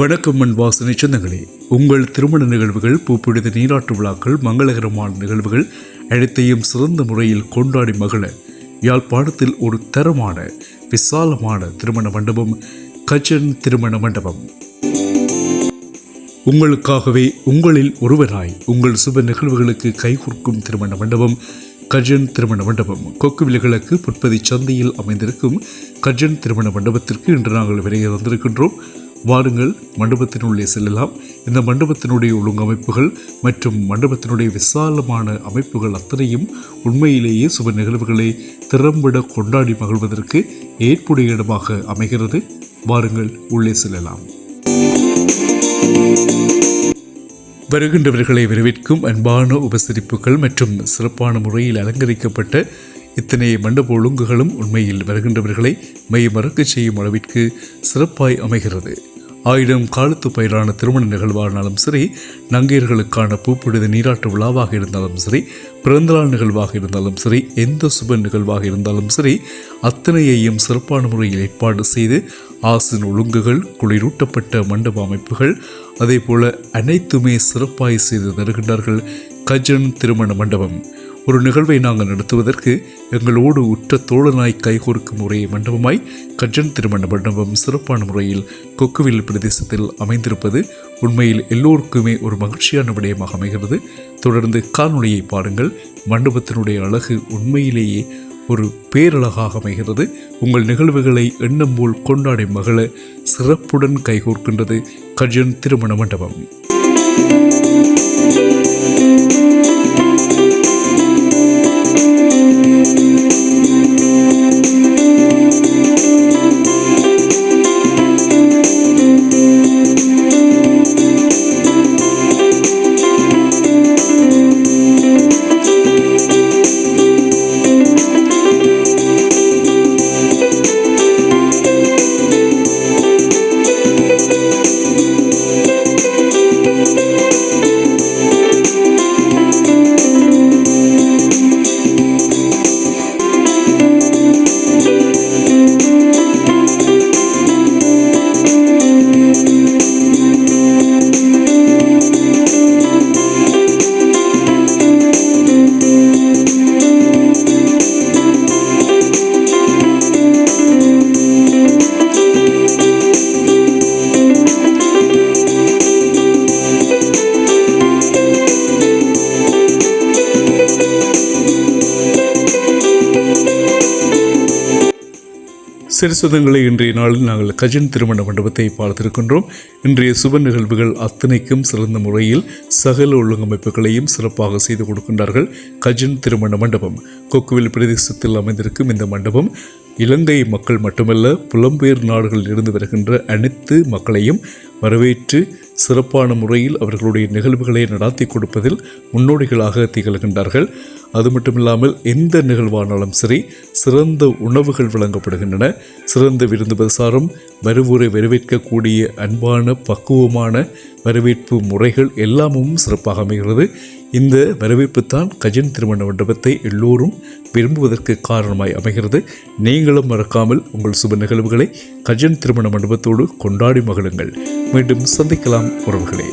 வணக்கம் மண் வாசனை சொந்தங்களே. உங்கள் திருமண நிகழ்வுகள் பூப்பிடித்த நீராட்டு விழாக்கள் மங்களகரமான நிகழ்வுகள் அனைத்தையும் சிறந்த முறையில் கொண்டாடி மகிழ யாழ்ப்பாணத்தில் ஒரு தரமான விசாலமான திருமண மண்டபம் கஜன் திருமண மண்டபம். உங்களுக்காகவே உங்களில் ஒருவராய் உங்கள் சுப நிகழ்வுகளுக்கு கைகூர்க்கும் திருமண மண்டபம் கஜன் திருமண மண்டபம். கொக்கு கிழக்கு புட்பதி சந்தையில் அமைந்திருக்கும் கஜன் திருமண மண்டபத்திற்கு இன்று நாங்கள் விரைய வந்திருக்கின்றோம் வாருங்கள் மண்டபத்தினுள்ளே செல்லலாம். இந்த மண்டபத்தினுடைய ஒழுங்கமைப்புகள் மற்றும் மண்டபத்தினுடைய விசாலமான அமைப்புகள் அத்தனையும் உண்மையிலேயே சுப நிகழ்வுகளை திறம்பட கொண்டாடி மகிழ்வதற்கு ஏற்புடைய இடமாக அமைகிறது. வாருங்கள் உள்ளே செல்லலாம். வருகின்றவர்களை வரவேற்கும் அன்பான உபசரிப்புகள் மற்றும் சிறப்பான முறையில் அலங்கரிக்கப்பட்ட இத்தனை மண்டப ஒழுங்குகளும் உண்மையில் வருகின்றவர்களை மெய்மறக்கச் செய்யும் அளவிற்கு சிறப்பாய் அமைகிறது. ஆயிரம் காலத்து பயிரான திருமண நிகழ்வானாலும் சரி நங்கையர்களுக்கான பூப்புழுத நீராட்டு விழாவாக இருந்தாலும் சரி பிறந்தநாள் நிகழ்வாக இருந்தாலும் சரி எந்த சுப நிகழ்வாக இருந்தாலும் சரி அத்தனையையும் சிறப்பான முறையில் ஏற்பாடு செய்து ஆசின் ஒழுங்குகள் குளிரூட்டப்பட்ட மண்டப அமைப்புகள் அதே போல அனைத்துமே சிறப்பாய் செய்து தருகின்றார்கள் கஜன் திருமண மண்டபம். ஒரு நிகழ்வை நாங்கள் நடத்துவதற்கு எங்களோடு உற்ற தோழனாய் கைகோர்க்கும் ஒரே மண்டபமாய் கஜன் திருமண மண்டபம் சிறப்பான முறையில் கொக்குவில் பிரதேசத்தில் அமைந்திருப்பது உண்மையில் எல்லோருக்குமே ஒரு மகிழ்ச்சியான விடயமாக அமைகிறது. தொடர்ந்து காணொலியை பாருங்கள். மண்டபத்தினுடைய அழகு உண்மையிலேயே ஒரு பேரழகாக அமைகிறது. உங்கள் நிகழ்வுகளை எண்ணம் போல் கொண்டாடி மகள சிறப்புடன் கைகோர்க்கின்றது கஜன் திருமண மண்டபம். சிறுசுதங்களை இன்றைய நாளில் நாங்கள் கஜன் திருமண மண்டபத்தை பார்த்திருக்கின்றோம். இன்றைய சுப நிகழ்வுகள் அத்தனைக்கும் சிறந்த முறையில் சகல ஒழுங்கமைப்புகளையும் சிறப்பாக செய்து கொடுக்கின்றார்கள். கஜன் திருமண மண்டபம் கொக்குவில் பிரதேசத்தில் அமைந்திருக்கும் இந்த மண்டபம் இலங்கை மக்கள் மட்டுமல்ல புலம்பெயர் நாடுகளில் இருந்து வருகின்ற அனைத்து மக்களையும் வரவேற்று சிறப்பான முறையில் அவர்களுடைய நிகழ்வுகளை நடாத்தி கொடுப்பதில் முன்னோடிகளாக திகழ்கின்றார்கள். அது மட்டும் இல்லாமல் எந்த நிகழ்வானாலும் சரி சிறந்த உணவுகள் வழங்கப்படுகின்றன. சிறந்த விருந்து பிரசாரம் வருவோரை வரவேற்கக்கூடிய அன்பான பக்குவமான வரவேற்பு முறைகள் எல்லாமும் சிறப்பாக அமைகிறது. இந்த வரவேற்பு தான் கஜன் திருமண மண்டபத்தை எல்லோரும் விரும்புவதற்கு காரணமாய் அமைகிறது. நீங்களும் மறக்காமல் உங்கள் சுப நிகழ்வுகளை கஜன் திருமண மண்டபத்தோடு கொண்டாடி மகிழுங்கள். மீண்டும் சந்திக்கலாம் உறவுகளே.